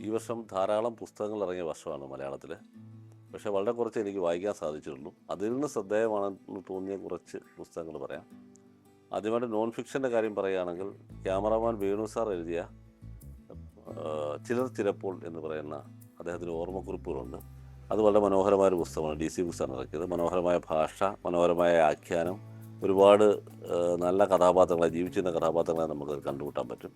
ഈ വർഷം ധാരാളം പുസ്തകങ്ങൾ ഇറങ്ങിയ വർഷമാണ് മലയാളത്തിൽ പക്ഷേ വളരെ കുറച്ച് എനിക്ക് വായിക്കാൻ സാധിച്ചിട്ടുള്ളൂ. അതിൽ നിന്ന് ശ്രദ്ധേയമാണെന്ന് തോന്നിയ കുറച്ച് പുസ്തകങ്ങൾ പറയാം. ആദ്യമായിട്ട് നോൺ ഫിക്ഷന്റെ കാര്യം പറയുകയാണെങ്കിൽ ക്യാമറമാൻ വേണു സാർ എഴുതിയ ചിലർ ചിലപ്പോൾ എന്ന് പറയുന്ന അദ്ദേഹത്തിന്റെ ഓർമ്മക്കുറിപ്പുകളുണ്ട്. അത് വളരെ മനോഹരമായ ഒരു പുസ്തകമാണ്. ഡി സി ബുക്സാണ് ഇറക്കിയത്. മനോഹരമായ ഭാഷ മനോഹരമായ ആഖ്യാനം ഒരുപാട് നല്ല കഥാപാത്രങ്ങളെ ജീവിച്ചിരുന്ന കഥാപാത്രങ്ങളെ നമുക്ക് കണ്ടുമുട്ടാൻ പറ്റും.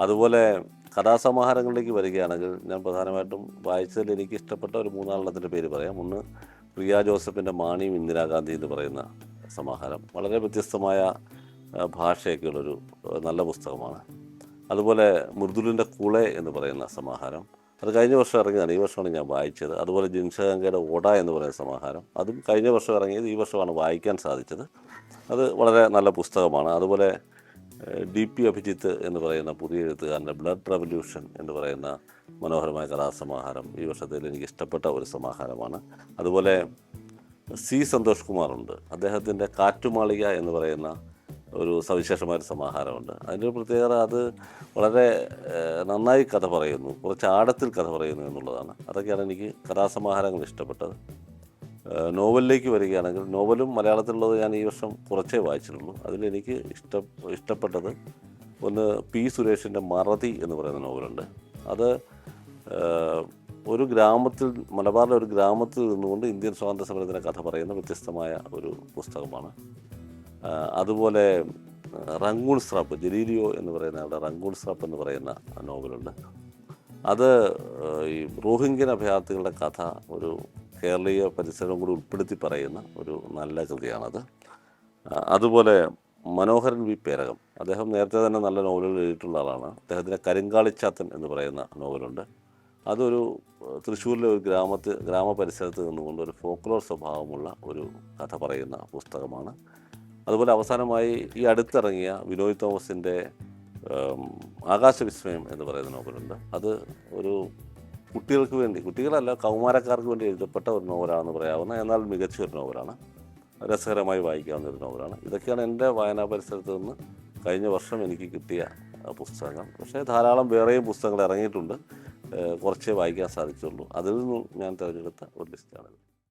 അതുപോലെ കഥാസമാഹാരങ്ങളിലേക്ക് വരികയാണെങ്കിൽ ഞാൻ പ്രധാനമായിട്ടും വായിച്ചതിൽ എനിക്ക് ഇഷ്ടപ്പെട്ട ഒരു മൂന്നാലെണ്ണത്തിന്റെ പേര് പറയാം. ഒന്ന് പ്രിയ ജോസഫിന്റെ മാണിയും ഇന്ദിരാഗാന്ധി എന്ന് പറയുന്ന സമാഹാരം. വളരെ വ്യത്യസ്തമായ ഭാഷയൊക്കെയുള്ളൊരു നല്ല പുസ്തകമാണ്. അതുപോലെ മൃദുലിന്റെ കുളെ എന്ന് പറയുന്ന സമാഹാരം. അത് കഴിഞ്ഞ വർഷം ഇറങ്ങിയതാണ്. ഈ വർഷമാണ് ഞാൻ വായിച്ചത്. അതുപോലെ ജിൻഷഗംഗയുടെ ഓട എന്ന് പറയുന്ന സമാഹാരം. അതും കഴിഞ്ഞ വർഷം ഇറങ്ങിയത് ഈ വർഷമാണ് വായിക്കാൻ സാധിച്ചത്. അത് വളരെ നല്ല പുസ്തകമാണ്. അതുപോലെ ഡി പി അഭിജിത്ത് എന്ന് പറയുന്ന പുതിയ എഴുത്തുകാരന്റെ ബ്ലഡ് റവല്യൂഷൻ എന്ന് പറയുന്ന മനോഹരമായ കലാസമാഹാരം ഈ വർഷത്തിൽ എനിക്ക് ഇഷ്ടപ്പെട്ട ഒരു സമാഹാരമാണ്. അതുപോലെ സി സന്തോഷ് കുമാറുണ്ട്. അദ്ദേഹത്തിന്റെ കാറ്റുമാളിക എന്ന് പറയുന്ന ഒരു സവിശേഷമായ ഒരു സമാഹാരമുണ്ട്. അതിന്റെ പ്രത്യേകത അത് വളരെ നന്നായി കഥ പറയുന്നു കുറച്ച് ആഴത്തിൽ കഥ പറയുന്നു എന്നുള്ളതാണ്. അതൊക്കെയാണ് എനിക്ക് കഥാസമാഹാരങ്ങൾ ഇഷ്ടപ്പെട്ടത്. നോവലിലേക്ക് വരികയാണെങ്കിൽ നോവലും മലയാളത്തിലുള്ളത് ഞാൻ ഈ വർഷം കുറച്ചേ വായിച്ചിട്ടുള്ളൂ. അതിലെനിക്ക് ഇഷ്ട ഇഷ്ടപ്പെട്ടത് ഒന്ന് പി സുരേഷിന്റെ മറതി എന്ന് പറയുന്ന നോവലുണ്ട്. അത് ഒരു ഗ്രാമത്തിൽ മലബാറിലെ ഒരു ഗ്രാമത്തിൽ നിന്നുകൊണ്ട് ഇന്ത്യൻ സ്വാതന്ത്ര്യ സമരത്തിന്റെ കഥ പറയുന്ന വ്യത്യസ്തമായ ഒരു പുസ്തകമാണ്. അതുപോലെ റങ്കൂൺ സ്രാപ്പ് ജലീലിയോ എന്ന് പറയുന്ന ആളുടെ റങ്കൂൺ സ്രാപ്പ് എന്ന് പറയുന്ന നോവലുണ്ട്. അത് ഈ റോഹിംഗ്യൻ അഭയാർത്ഥികളുടെ കഥ ഒരു കേരളീയ പരിസരം കൂടി ഉൾപ്പെടുത്തി പറയുന്ന ഒരു നല്ല കൃതിയാണത്. അതുപോലെ മനോഹരൻ വി പേരകം. അദ്ദേഹം നേരത്തെ തന്നെ നല്ല നോവലുകൾ എഴുതിയിട്ടുള്ള ആളാണ്. അദ്ദേഹത്തിന്റെ കരിങ്കാളിച്ചാത്തൻ എന്ന് പറയുന്ന നോവലുണ്ട്. അതൊരു തൃശ്ശൂരിലെ ഒരു ഗ്രാമത്തിൽ ഗ്രാമപരിസരത്ത് നിന്നുകൊണ്ട് ഒരു ഫോക്ലോർ സ്വഭാവമുള്ള ഒരു കഥ പറയുന്ന പുസ്തകമാണ്. അതുപോലെ അവസാനമായി ഈ അടുത്തിറങ്ങിയ വിനോയ് തോമസിന്റെ ആകാശവിസ്മയം എന്ന് പറയുന്ന നോവലുണ്ട്. അത് ഒരു കുട്ടികൾക്ക് വേണ്ടി കുട്ടികളല്ല കൗമാരക്കാർക്ക് വേണ്ടി എഴുതപ്പെട്ട ഒരു നോവലാണെന്ന് പറയാവുന്ന എന്നാൽ മികച്ച ഒരു നോവലാണ്. രസകരമായി വായിക്കാവുന്ന ഒരു നോവലാണ്. ഇതൊക്കെയാണ് എന്റെ വായനാ പരിസരത്ത് നിന്ന് കഴിഞ്ഞ വർഷം എനിക്ക് കിട്ടിയ പുസ്തകം പുസ്തകങ്ങൾ. പക്ഷേ ധാരാളം വേറെയും പുസ്തകങ്ങൾ ഇറങ്ങിയിട്ടുണ്ട്. കുറച്ചേ വായിക്കാൻ സാധിച്ചുള്ളൂ. അതിൽ നിന്നും ഞാൻ തിരഞ്ഞെടുത്ത ഒരു ലിസ്റ്റാണിത്.